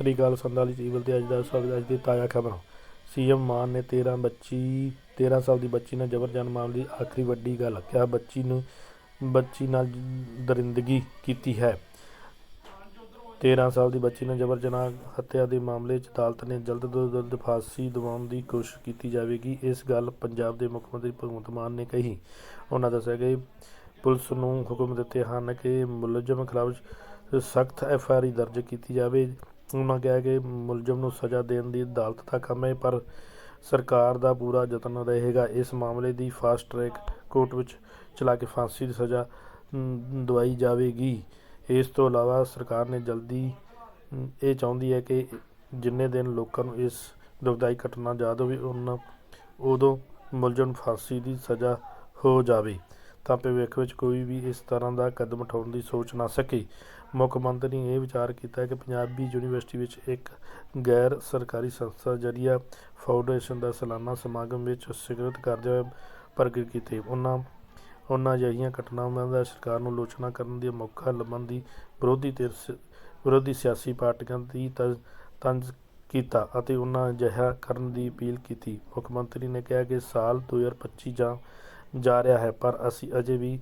ਸਤਿ ਸ੍ਰੀ ਅਕਾਲ ਸੰਦਾਲੀ TV ਤੇ ਅੱਜ ਦਾ ਸਵਾਗਤ ਅੱਜ ਦੀ ਤਾਜ਼ਾ ਖਬਰ। ਸੀਐਮ ਮਾਨ ਨੇ 13 ਬੱਚੀ 13 ਸਾਲ ਦੀ ਬੱਚੀ ਨਾਲ ਜਬਰ ਜਨ ਮਾਮਲੇ ਦੀ ਆਖਰੀ ਵੱਡੀ ਗੱਲ ਕਿਹਾ, ਬੱਚੀ ਨੂੰ, ਬੱਚੀ ਨਾਲ ਦਰਿੰਦਗੀ ਕੀਤੀ ਹੈ। 13 ਸਾਲ ਦੀ ਬੱਚੀ ਨਾਲ ਜਬਰ ਜਨਾਹ ਹੱਤਿਆ ਦੇ ਮਾਮਲੇ 'ਚ ਅਦਾਲਤ ਨੇ ਜਲਦ ਤੋਂ ਜਲਦ ਫਾਂਸੀ ਦਿਵਾਉਣ ਦੀ ਕੋਸ਼ਿਸ਼ ਕੀਤੀ ਜਾਵੇਗੀ, ਇਸ ਗੱਲ ਪੰਜਾਬ ਦੇ ਮੁੱਖ ਮੰਤਰੀ ਭਗਵੰਤ ਮਾਨ ਨੇ ਕਹੀ। ਉਹਨਾਂ ਦੱਸਿਆ ਕਿ ਪੁਲਿਸ ਨੂੰ ਹੁਕਮ ਦਿੱਤੇ ਹਨ ਕਿ ਮੁਲਜ਼ਮ ਖਿਲਾਫ ਸਖਤ ਐਫ ਆਈ ਆਰ ਦਰਜ ਕੀਤੀ ਜਾਵੇ। ਉਨ੍ਹਾਂ ਕਿਹਾ ਕਿ ਮੁਲਜ਼ਮ ਨੂੰ ਸਜ਼ਾ ਦੇਣ ਦੀ ਅਦਾਲਤ ਦਾ ਕੰਮ ਹੈ, ਪਰ ਸਰਕਾਰ ਦਾ ਪੂਰਾ ਯਤਨ ਰਹੇਗਾ। ਇਸ ਮਾਮਲੇ ਦੀ ਫਾਸਟ ਟਰੈਕ ਕੋਰਟ ਵਿੱਚ ਚਲਾ ਕੇ ਫਾਂਸੀ ਦੀ ਸਜ਼ਾ ਦਵਾਈ ਜਾਵੇਗੀ। ਇਸ ਤੋਂ ਇਲਾਵਾ ਸਰਕਾਰ ਨੇ ਜਲਦੀ ਇਹ ਚਾਹੁੰਦੀ ਹੈ ਕਿ ਜਿੰਨੇ ਦਿਨ ਲੋਕਾਂ ਨੂੰ ਇਸ ਦੁਖਦਾਈ ਘਟਨਾ ਯਾਦ ਹੋਵੇ ਉਹਨਾਂ ਉਦੋਂ ਮੁਲਜ਼ਮ ਫਾਂਸੀ ਦੀ ਸਜ਼ਾ ਹੋ ਜਾਵੇ। ਤਾਂ ਭਵਿੱਖ ਵਿੱਚ ਕੋਈ ਵੀ ਇਸ ਤਰ੍ਹਾਂ ਦਾ ਕਦਮ ਉਠਾਉਣ ਦੀ ਸੋਚ ਨਾ ਸਕੇ। ਮੁੱਖ ਮੰਤਰੀ ਨੇ ਇਹ ਵਿਚਾਰ ਕੀਤਾ ਕਿ ਪੰਜਾਬੀ ਯੂਨੀਵਰਸਿਟੀ ਵਿੱਚ ਇੱਕ ਗੈਰ ਸਰਕਾਰੀ ਸੰਸਥਾ ਜਰੀਆ ਫਾਊਂਡੇਸ਼ਨ ਦਾ ਸਾਲਾਨਾ ਸਮਾਗਮ ਵਿੱਚ ਸਿਗਰਟ ਕਰਦੇ ਹੋਏ ਪ੍ਰਗਟ ਕੀਤੇ। ਉਹਨਾਂ ਉਹਨਾਂ ਅਜਿਹੀਆਂ ਘਟਨਾਵਾਂ ਦਾ ਸਰਕਾਰ ਨੂੰ ਆਲੋਚਨਾ ਕਰਨ ਦੀ ਮੌਕਾ ਲੱਭਣ ਦੀ ਵਿਰੋਧੀ ਧਿਰ ਸ- ਵਿਰੋਧੀ ਸਿਆਸੀ ਪਾਰਟੀਆਂ ਦੀ ਤ- ਤੰਜ਼ ਕੀਤਾ ਅਤੇ ਉਹਨਾਂ ਅਜਿਹਾ ਕਰਨ ਦੀ ਅਪੀਲ ਕੀਤੀ। ਮੁੱਖ ਮੰਤਰੀ ਨੇ ਕਿਹਾ ਕਿ ਸਾਲ 2025 ਜਾਂ ਜਾ ਰਿਹਾ ਹੈ, ਪਰ ਅਸੀਂ ਅਜੇ ਵੀ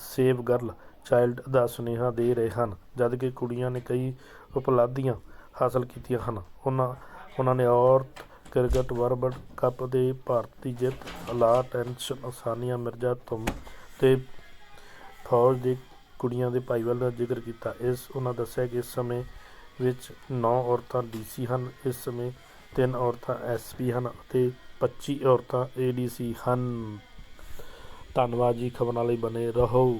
ਸੇਵ ਗਰਲ ਚਾਈਲਡ ਦਾ ਸੁਨੇਹਾ ਦੇ ਰਹੇ ਹਨ ਜਦਕਿ ਕੁੜੀਆਂ ਨੇ ਕਈ ਉਪਲਬਧੀਆਂ ਹਾਸਲ ਕੀਤੀਆਂ ਹਨ। ਉਹਨਾਂ ਉਹਨਾਂ ਨੇ ਔਰਤ ਕ੍ਰਿਕਟ ਵਰਲਡ ਕੱਪ ਦੇ ਭਾਰਤੀ ਜਿੱਤ ਅਲਾ ਟੈਂਸ਼ਨ ਆਸਾਨੀਆ ਮਿਰਜ਼ਾ ਤੁਮ ਤੇ ਫੌਜ ਦੇ ਕੁੜੀਆਂ ਦੇ ਭਾਈਵਾਲ ਦਾ ਜ਼ਿਕਰ ਕੀਤਾ। ਇਸ, ਉਹਨਾਂ ਦੱਸਿਆ ਕਿ ਇਸ ਸਮੇਂ ਵਿੱਚ 9 ਔਰਤਾਂ ਡੀਸੀ ਹਨ। ਇਸ ਸਮੇਂ 3 ਔਰਤਾਂ ਐਸਪੀ ਹਨ ਅਤੇ 25 ਔਰਤਾਂ ਏਡੀਸੀ ਹਨ। ਧੰਨਵਾਦ ਜੀ ਖਬਰਾਂ ਲਈ ਬਨੇ ਰਹੋ।